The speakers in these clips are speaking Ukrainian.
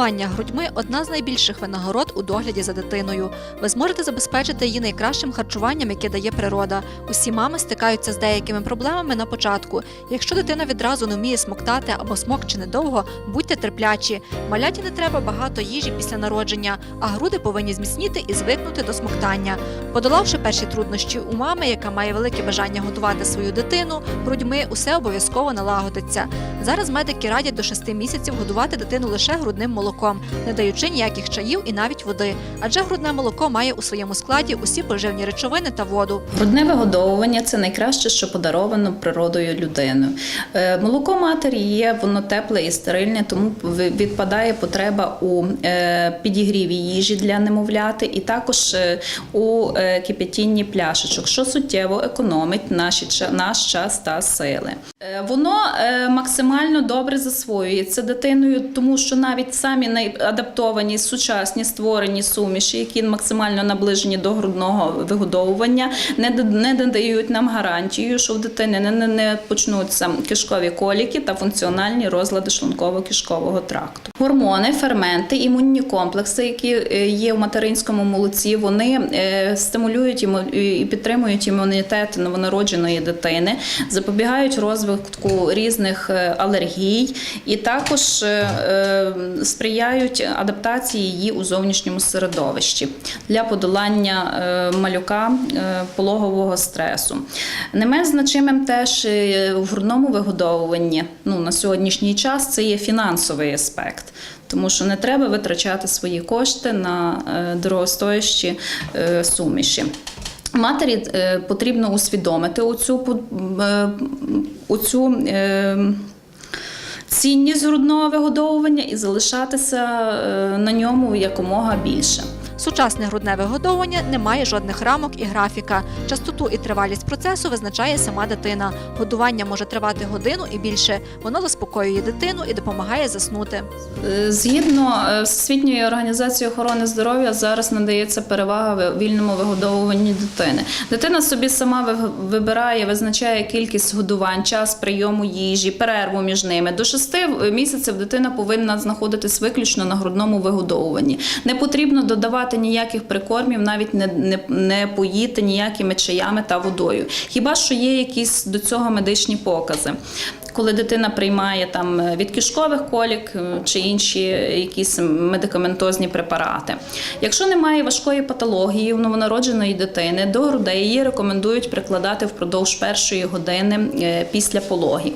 Годування грудьми одна з найбільших винагород у догляді за дитиною. Ви зможете забезпечити її найкращим харчуванням, яке дає природа. Усі мами стикаються з деякими проблемами на початку. Якщо дитина відразу не вміє смоктати або смокче недовго, будьте терплячі. Маляті не треба багато їжі після народження, а груди повинні зміцніти і звикнути до смоктання. Подолавши перші труднощі у мами, яка має велике бажання годувати свою дитину, грудьми усе обов'язково налагодиться. Зараз медики радять до 6 місяців годувати дитину лише грудним молоком, не даючи ніяких чаїв і навіть води. Адже грудне молоко має у своєму складі усі поживні речовини та воду. Грудне вигодовування це найкраще, що подаровано природою людиною. Е, Молоко матері є, воно тепле і стерильне, тому відпадає потреба у е, підігріві їжі для немовляти, і також е, у кипятінні пляшечок, що суттєво економить наші, наш час та сили. Воно максимально добре засвоюється дитиною, тому що навіть самі найадаптовані сучасні створені суміші, які максимально наближені до грудного вигодовування, не, не надають нам гарантію, що в дитини не, не, не почнуться кишкові коліки та функціональні розлади шлунково-кишкового тракту. Гормони, ферменти, імунні комплекси, які е, є в материнському молоці, вони е, стимулюють і підтримують імунітет новонародженої дитини, запобігають розвитку різних е, алергій і також сприяють адаптації її у зовнішньому середовищі для подолання е, малюка е, пологового стресу. Не менш значимим теж е, в грудному вигодовуванні ну, на сьогоднішній час це є фінансовий аспект. Тому що не треба витрачати свої кошти на дорогостоящі суміші. Матері потрібно усвідомити оцю, оцю цінність грудного вигодовування і залишатися е, на ньому якомога більше. Сучасне грудне вигодовування не має жодних рамок і графіка. Частоту і тривалість процесу визначає сама дитина. Годування може тривати годину і більше. Воно заспокоює дитину і допомагає заснути. Е, Згідно е, Всесвітньої організації охорони здоров'я зараз надається перевага вільному вигодовуванні дитини. Дитина собі сама вибирає, визначає кількість годувань, час прийому їжі, перерву між ними. До шести місяців дитина повинна знаходитись виключно на грудному вигодовуванні. Не потрібно додавати ніяких прикормів, навіть не, не, не поїти ніякими чаями та водою. Хіба що є якісь до цього медичні покази коли дитина приймає там е, від кишкових колік е, чи інші якісь медикаментозні препарати. Якщо немає важкої патології у новонародженої дитини, до грудей її рекомендують прикладати впродовж першої години е, після пологів.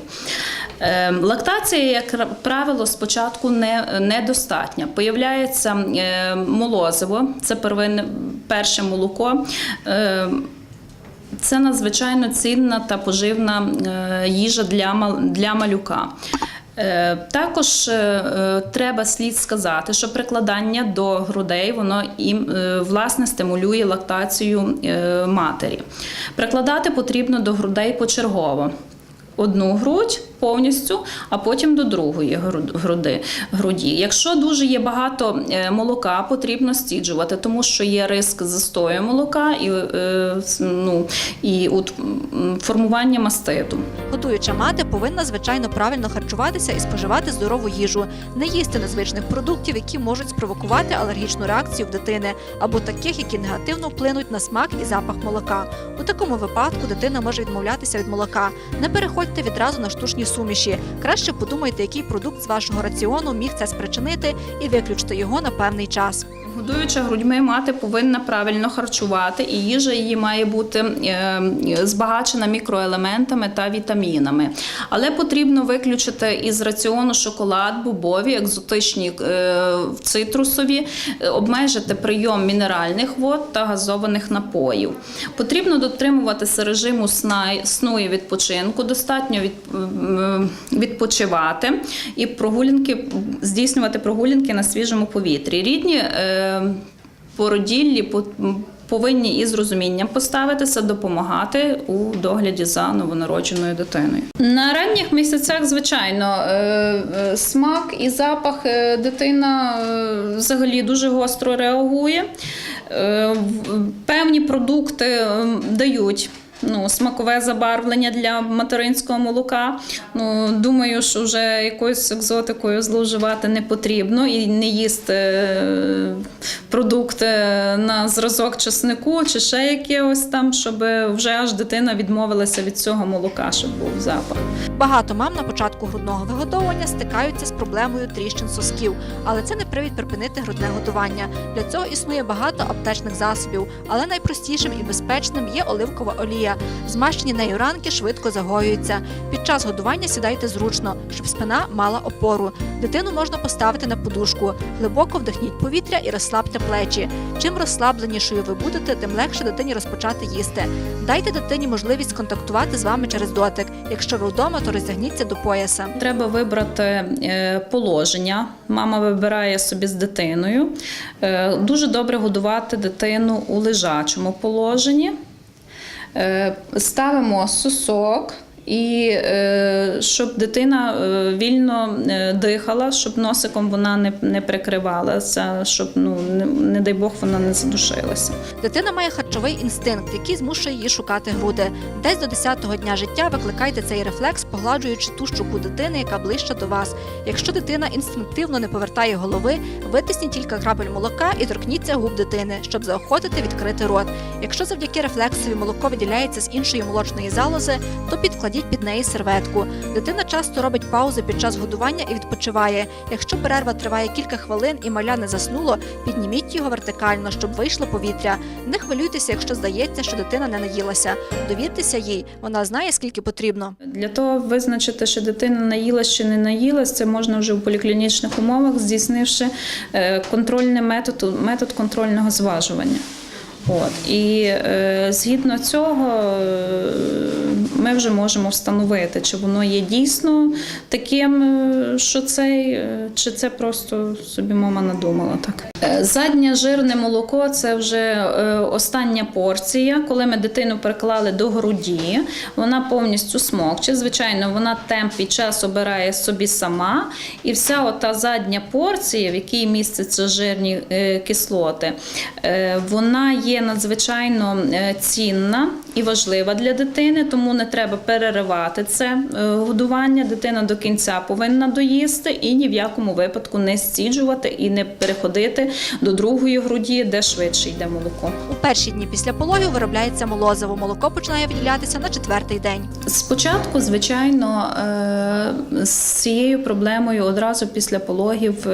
Е, Лактація, як правило, спочатку не, недостатня. Появляється е, молозиво, це первинне перше молоко. Е, це надзвичайно цінна та поживна е, їжа для, для малюка. Е, Також е, треба слід сказати, що прикладання до грудей воно і власне стимулює лактацію матері. Прикладати потрібно до грудей почергово. Одну грудь повністю, а потім до другої груди. груді. Якщо дуже є багато е, молока, потрібно стіджувати, тому що є риск застою молока і, е, ну, і от, формування маститу. Годуюча мати повинна звичайно правильно харчуватися і споживати здорову їжу, не їсти незвичних продуктів, які можуть спровокувати алергічну реакцію в дитини, або таких, які негативно вплинуть на смак і запах молока. У такому випадку дитина може відмовлятися від молока. Не переходьте відразу на штучні суміші. Краще подумайте, який продукт з вашого раціону міг це спричинити, і виключте його на певний час. Годуюча грудьми мати повинна правильно харчувати, і їжа її має бути е, збагачена мікроелементами та вітамінами. Але потрібно виключити із раціону шоколад, бобові, екзотичні е, цитрусові, е, обмежити прийом мінеральних вод та газованих напоїв. Потрібно дотримуватися режиму сна, сну і відпочинку, достатньо відпочивати і прогулянки здійснювати прогулянки на свіжому повітрі. Рідні породіллі повинні із розумінням поставитися, допомагати у догляді за новонародженою дитиною. На ранніх місяцях, звичайно, е, е, смак і запах е, дитина взагалі дуже гостро реагує. Певні продукти дають ну, смакове забарвлення для материнського молока. Ну, думаю, що вже якоюсь екзотикою зловживати не потрібно і не їсти е, продукти на зразок чеснику чи ще якогось там, щоб вже аж дитина відмовилася від цього молока, щоб був запах. Багато мам на початку грудного вигодовування стикаються з проблемою тріщин сосків, але це не привід припинити грудне годування. Для цього існує багато аптечних засобів, але найпростішим і безпечним є оливкова олія. Змащені нею ранки швидко загоюються. Під час годування сідайте зручно, щоб спина мала опору. Дитину можна поставити на подушку. Глибоко вдихніть повітря і розслабте плечі. Чим розслабленішою ви будете, тим легше дитині розпочати їсти. Дайте дитині можливість контактувати з вами через дотик. Якщо ви вдома, то роздягніться до пояса. Треба вибрати е, положення. Мама вибирає собі з дитиною. Е, Дуже добре годувати дитину у лежачому положенні. Е, Ставимо сосок. І е, щоб дитина е, вільно дихала, щоб носиком вона не, не прикривалася, щоб ну не, дай Бог вона не задушилася. Дитина має харчовий інстинкт, який змушує її шукати груди. Десь до 10-го дня життя викликайте цей рефлекс, погладжуючи ту щоку дитини, яка ближче до вас. Якщо дитина інстинктивно не повертає голови, витисніть кілька крапель молока і торкніться губ дитини, щоб заохотити відкрити рот. Якщо завдяки рефлексові молоко виділяється з іншої молочної залози, то підкладіть під неї серветку. Дитина часто робить паузи під час годування і відпочиває. Якщо перерва триває кілька хвилин і маля не заснуло, підніміть його вертикально, щоб вийшло повітря. Не хвилюйтеся, якщо здається, що дитина не наїлася. Довіртеся їй, вона знає, скільки потрібно. Для того визначити, що дитина наїлась чи не наїлась, це можна вже в поліклінічних умовах, здійснивши е, контрольний метод, метод контрольного зважування. От. І е, згідно цього е, ми вже можемо встановити, чи воно є дійсно таким, е, що цей, е, чи це просто собі мама надумала так. Заднє жирне молоко це вже остання порція. Коли ми дитину приклали до груді, вона повністю смокче. Звичайно, вона темп і час обирає собі сама. І вся ота задня порція, в якій містяться жирні кислоти, вона є надзвичайно е, цінна і важлива для дитини, тому не треба переривати це е, годування. Дитина до кінця повинна доїсти і ні в якому випадку не стіджувати і не переходити до другої груді, де швидше йде молоко. У перші дні після пологів виробляється молозиво. Молоко починає виділятися на четвертий день. Спочатку, звичайно, е, з цією проблемою одразу після пологів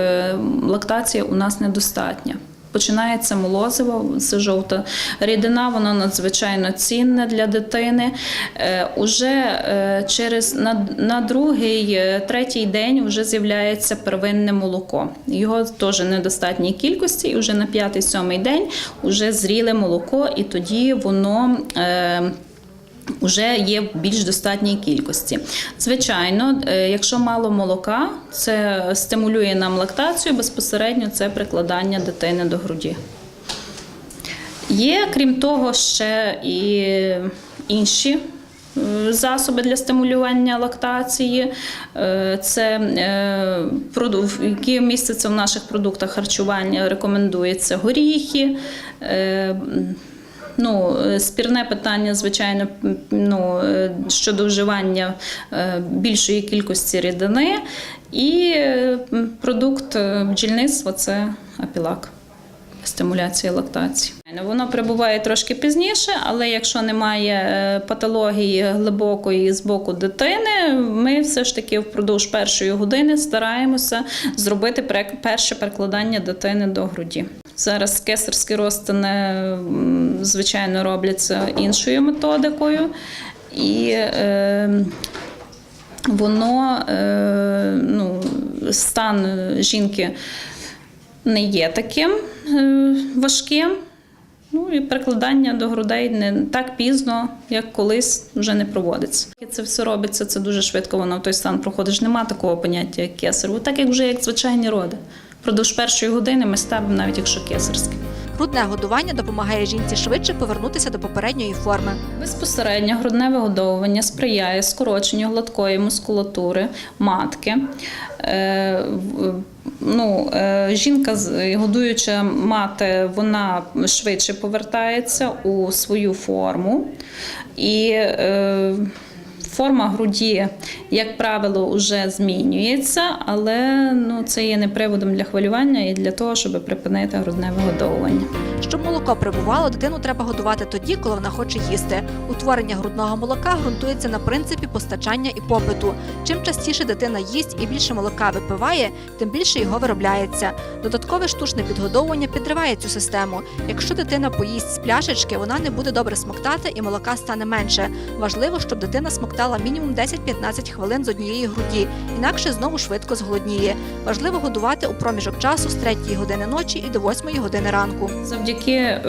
лактація у нас недостатня. Починається молозиво, це жовта рідина, воно надзвичайно цінне для дитини. Е, Уже е, через на, на другий, е, третій день вже з'являється первинне молоко. Його теж недостатній кількості, і вже на п'ятий-сьомий день вже зріле молоко, і тоді воно. Уже є в більш достатній кількості. Звичайно, е, якщо мало молока, це стимулює нам лактацію, безпосередньо це прикладання дитини до груді. Є, крім того, ще і інші е, засоби для стимулювання лактації. Е, Це які містяться в наших продуктах харчування, рекомендується горіхи. Ну, е, спірне питання, звичайно, ну, е, щодо вживання е, більшої кількості рідини. І продукт бджільництва це апілак. Стимуляція лактації. Воно прибуває трошки пізніше, але якщо немає патології глибокої з боку дитини, ми все ж таки впродовж першої години стараємося зробити перше перекладання дитини до груді. Зараз кесарські розтини, звичайно, робляться іншою методикою, і е, воно е, ну, стан жінки не є таким е, важким. Ну і перекладання до грудей не так пізно, як колись вже не проводиться. Це все робиться, це дуже швидко. Воно в той стан проходиш. Нема такого поняття, як кесар. Так як вже як звичайні роди. Продовж першої години ми ставимо, навіть якщо кесарське. Грудне годування допомагає жінці швидше повернутися до попередньої форми. Безпосередньо грудне вигодовування сприяє скороченню гладкої мускулатури матки. Е, ну, е, жінка, з- годуюча мати, вона швидше повертається у свою форму. І е, форма груді, як правило, вже змінюється, але ну, це є не приводом для хвилювання і для того, щоб припинити грудне вигодовування. Щоб молоко прибувало, дитину треба годувати тоді, коли вона хоче їсти. Утворення грудного молока ґрунтується на принципі постачання і попиту. Чим частіше дитина їсть і більше молока випиває, тим більше його виробляється. Додаткове штучне підгодовування підриває цю систему. Якщо дитина поїсть з пляшечки, вона не буде добре смоктати і молока стане менше. Важливо, щоб дитина смоктала мінімум 10-15 хвилин з однієї груді, інакше знову швидко зголодніє. Важливо годувати у проміжок часу з 3 години ночі і до 8 години ранку. Завдяки е,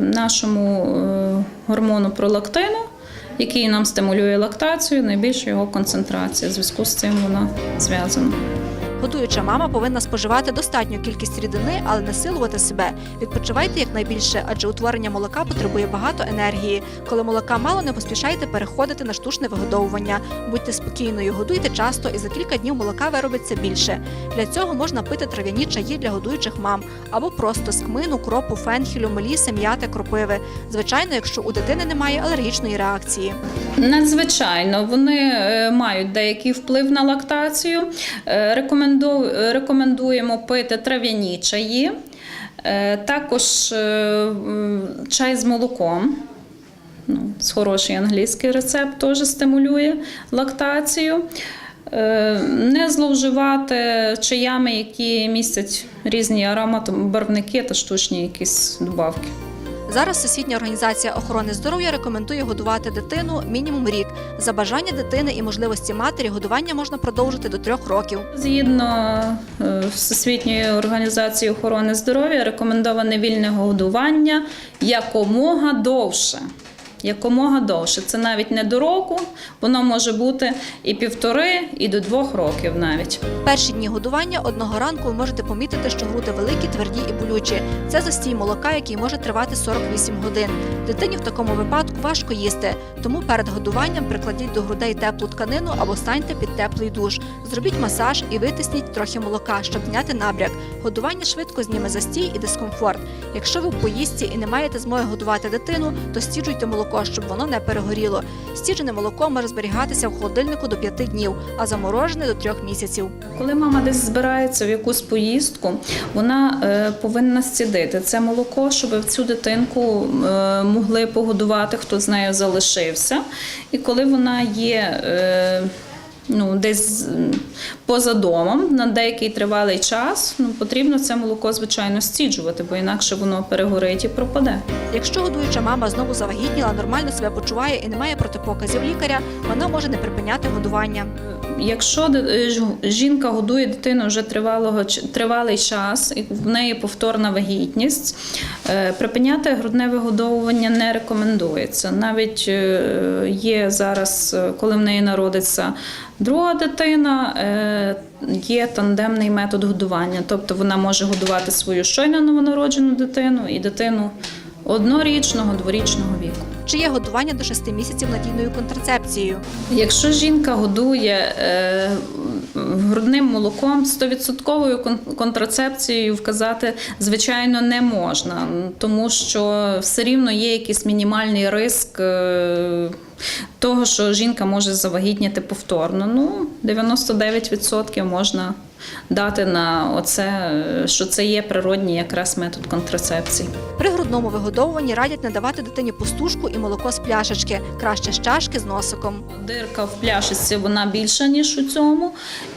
нашому е, гормону пролактину, який нам стимулює лактацію, найбільша його концентрація. В зв'язку з цим вона зв'язана. Годуюча мама повинна споживати достатню кількість рідини, але не силувати себе. Відпочивайте якнайбільше, адже утворення молока потребує багато енергії. Коли молока мало, не поспішайте переходити на штучне вигодовування. Будьте спокійною, годуйте часто, і за кілька днів молока виробиться більше. Для цього можна пити трав'яні чаї для годуючих мам або просто з кмину, кропу, фенхілю, меліси, м'яти, кропиви. Звичайно, якщо у дитини немає алергічної реакції. Надзвичайно, вони е, мають деякий вплив на лактацію. Е, рекоменду- Рекомендуємо пити трав'яні чаї, Е, також е, чай з молоком. Ну, хороший англійський рецепт теж стимулює лактацію. Е, Не зловживати чаями, які містять різні ароматобарвники та штучні якісь добавки. Зараз Всесвітня організація охорони здоров'я рекомендує годувати дитину мінімум рік. За бажання дитини і можливості матері годування можна продовжити до трьох років. Згідно е, Всесвітньої організації охорони здоров'я, рекомендоване вільне годування якомога довше. Якомога довше. Це навіть не до року, воно може бути і півтори, і до двох років навіть. Перші дні годування одного ранку ви можете помітити, що груди великі, тверді і болючі. Це застій молока, який може тривати 48 годин. Дитині в такому випадку важко їсти, тому перед годуванням прикладіть до грудей теплу тканину або станьте під теплий душ. Зробіть масаж і витисніть трохи молока, щоб зняти набряк. Годування швидко зніме застій і дискомфорт. Якщо ви в поїздці і не маєте змоги годувати дитину, то стіджуйте молоко, щоб воно не перегоріло. Стіжене молоко може зберігатися в холодильнику до 5 днів, а заморожене до 3 місяців. Коли мама десь збирається в якусь поїздку, вона е, повинна стідити це молоко, щоб в цю дитинку е, могли погодувати, хто з нею залишився. І коли вона є. Ну, десь поза домом на деякий тривалий час ну, потрібно це молоко, звичайно, стіджувати, бо інакше воно перегорить і пропаде. Якщо годуюча мама знову завагітніла, нормально себе почуває і не має протипоказів лікаря, вона може не припиняти годування. Якщо е, жінка годує дитину вже тривалого тривалий час, і в неї повторна вагітність, е, припиняти грудне вигодовування не рекомендується. Навіть е, є зараз, коли в неї народиться друга дитина, є тандемний метод годування, тобто вона може годувати свою щойно новонароджену дитину і дитину однорічного, дворічного. Чи є годування до 6 місяців надійною контрацепцією? Якщо жінка годує е, грудним молоком, 100% контрацепцією вказати, звичайно, не можна, тому що все рівно є якийсь мінімальний риск е, того, що жінка може завагітніти повторно. Ну, 99% можна дати на оце, що це є природній якраз метод контрацепції. При грудному вигодовуванні радять не давати дитині пустушку і молоко з пляшечки, краще з чашки з носиком. Дирка в пляшечці вона більша, ніж у цьому.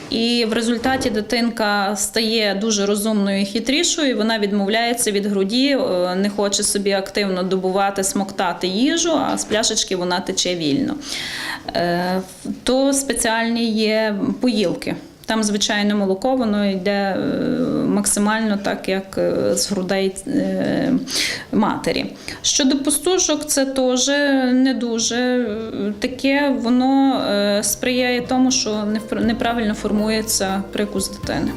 І в результаті дитинка стає дуже розумною і хитрішою, і вона відмовляється від груді, е, не хоче собі активно добувати, смоктати їжу, а з пляшечки вона тече вільно. Е, То спеціальні є поїлки. Там, звичайно, молоко, воно йде е, максимально так, як е, з грудей е, матері. Щодо пустушок, це теж не дуже таке, воно сприяє тому, що неправильно формується прикус дитини.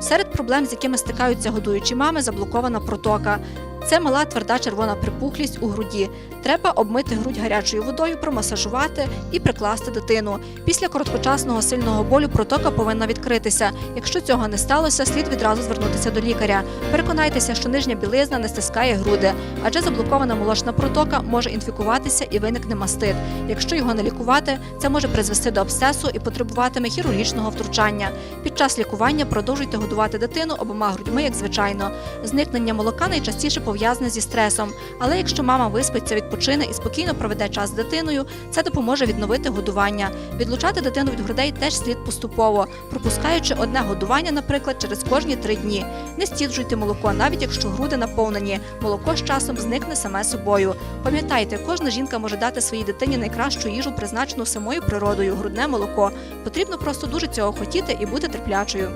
Серед проблем, з якими стикаються годуючі мами, заблокована протока. Це мала тверда червона припухлість у груді. Треба обмити грудь гарячою водою, промасажувати і прикласти дитину. Після короткочасного сильного болю протока повинна відкритися. Якщо цього не сталося, слід відразу звернутися до лікаря. Переконайтеся, що нижня білизна не стискає груди, адже заблокована молочна протока може інфікуватися і виникне мастит. Якщо його не лікувати, це може призвести до абсцесу і потребуватиме хірургічного втручання. Під час лікування продовжуйте годувати дитину обома грудьми, як звичайно. Зникнення молока найчастіше пов'язане зі стресом. Але якщо мама виспиться, відпочине і спокійно проведе час з дитиною, це допоможе відновити годування. Відлучати дитину від грудей теж слід поступово, пропускаючи одне годування, наприклад, через кожні три дні. Не стіджуйте молоко, навіть якщо груди наповнені. Молоко з часом зникне саме собою. Пам'ятайте, кожна жінка може дати своїй дитині найкращу їжу, призначену самою природою грудне молоко. Потрібно просто дуже цього хотіти і бути терплячою.